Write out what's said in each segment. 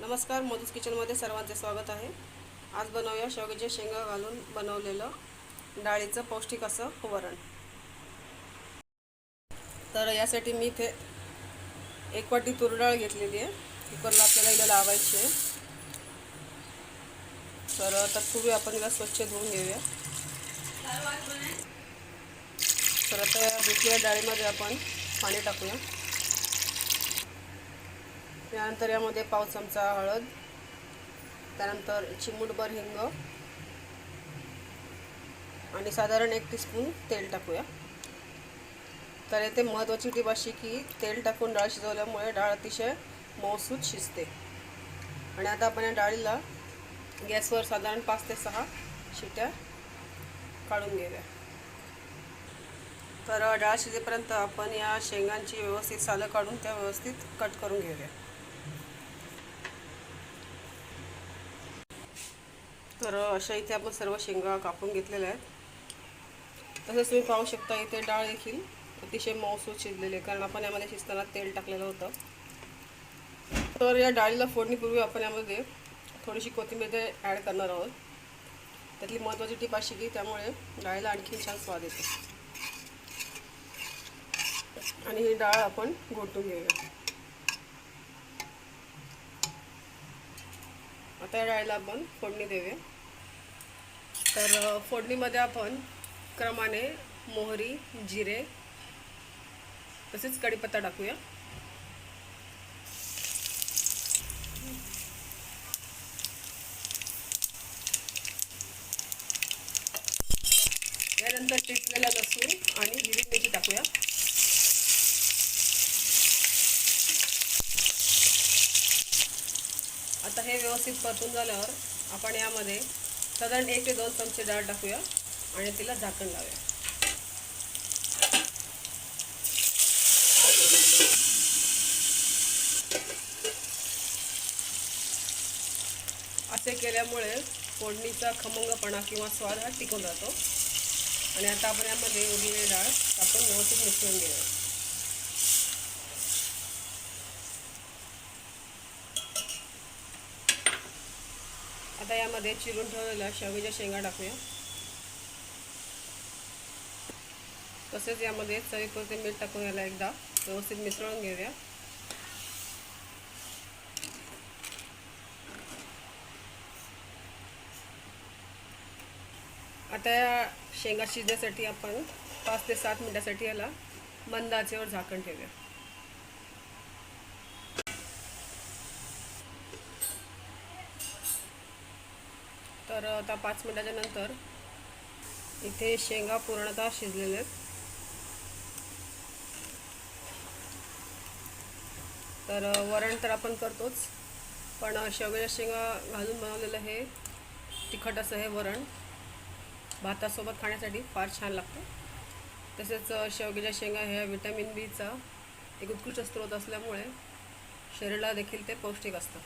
नमस्कार मधुस किचनमध्ये सर्वांचे स्वागत आहे. आज बनवूया शेवग्याच्या शेंगा घालून बनवलेलं डाळीचं पौष्टिक असं वरण. तर यासाठी मी इथे एक वाटी तूर डाळ घेतलेली आहे. कुकरला आपल्याला हिला लावायची आहे. तर तत्पूर्वी आपण हिला स्वच्छ धुवून घेऊया. तर आता या धुतलेल्या डाळीमध्ये आपण पाणी टाकूया. त्यानंतर यामध्ये पाव चमचा हळद त्यानंतर चिमूटभर हिंग आणि साधारण एक टीस्पून तेल टाकूया. तर येथे महत्त्वाची टीप अशी की तेल टाकून डाळ शिजवल्यामुळे डाळ अतिशय मऊसूत शिजते. आणि आता आपण या डाळीला गॅसवर साधारण पाच ते सहा शिट्या काढून घेऊया. तर डाळ शिजेपर्यंत आपण या शेंगांची व्यवस्थित सालं काढून त्या व्यवस्थित कट करून घेऊया. तर अशा इथे आपण सर्व शेंगा कापून घेतलेल्या आहेत. तसंच तुम्ही पाहू शकता इथे डाळ देखील अतिशय मऊसूत शिजलेली आहे कारण आपण यामध्ये शिजताना तेल टाकलेलं होतं. तर या डाळीला फोडणीपूर्वी आपण यामध्ये थोडीशी कोथिंबीर ॲड करणार आहोत. त्यातली महत्त्वाची टीप अशी की त्यामुळे डाळीला आणखी छान स्वाद येतो. आणि ही डाळ आपण घोटून घेऊया. आता या डाळीला आपण फोडणी देऊया. तर फोडणीमध्ये आपण क्रमाने मोहरी जिरे तसेच कढीपत्ता टाकूया. यानंतर टिकलेला लसूण आणि हिरवी मिरची टाकूया आता हे व्यवस्थित परतून झाल्यावर आपण यामध्ये साधारण एक ते दोन चमचे डाळ टाकूया आणि तिला झाकण लावूया. असे केल्यामुळे फोडणीचा खमंगपणा किंवा स्वाद हा टिकून राहतो. आणि आता आपण यामध्ये उरलेली डाळ टाकून व्यवस्थित मिसळून घेऊया. आता यामध्ये चिरून ठेवलेल्या शेवग्याच्या शेंगा टाकूया. तसेच यामध्ये चवीपुरते मीठ टाकून याला एकदा. व्यवस्थित मिसळून घेऊया. आता या शेंगा शिजण्यासाठी आपण पाच ते सात मिनटासाठी याला मंद आचेवर झाकण ठेवूया. तर आता पाच मिनटाच्या नंतर इथे शेंगा पूर्णतः शिजलेले आहेत. तर वरण तर आपण करतोच पण शेवग्याच्या शेंगा घालून बनवलेलं हे तिखट असं हे वरण भातासोबत खाण्यासाठी फार छान लागतं. तसेच शेवग्याच्या शेंगा ह्या विटॅमिन बीचा एक उत्कृष्ट स्रोत असल्यामुळे शरीराला देखील ते पौष्टिक असतं.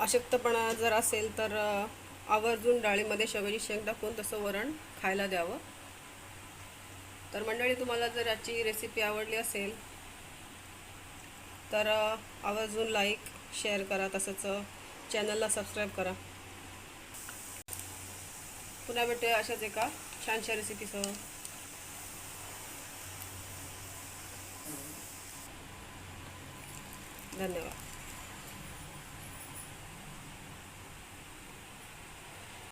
अशक्तपणा जर असेल तर आवर्जून डाळीमध्ये शेवग्याची शेंग टाकून तसं वरण खायला द्यावं? तर मंडळी तुम्हाला जर याची रेसिपी आवडली असेल तर आवर्जून लाईक शेअर करा. तसंच चॅनलला सबस्क्राईब करा. पुन्हा भेटूया अशाच एका छानशा रेसिपीसह धन्यवाद.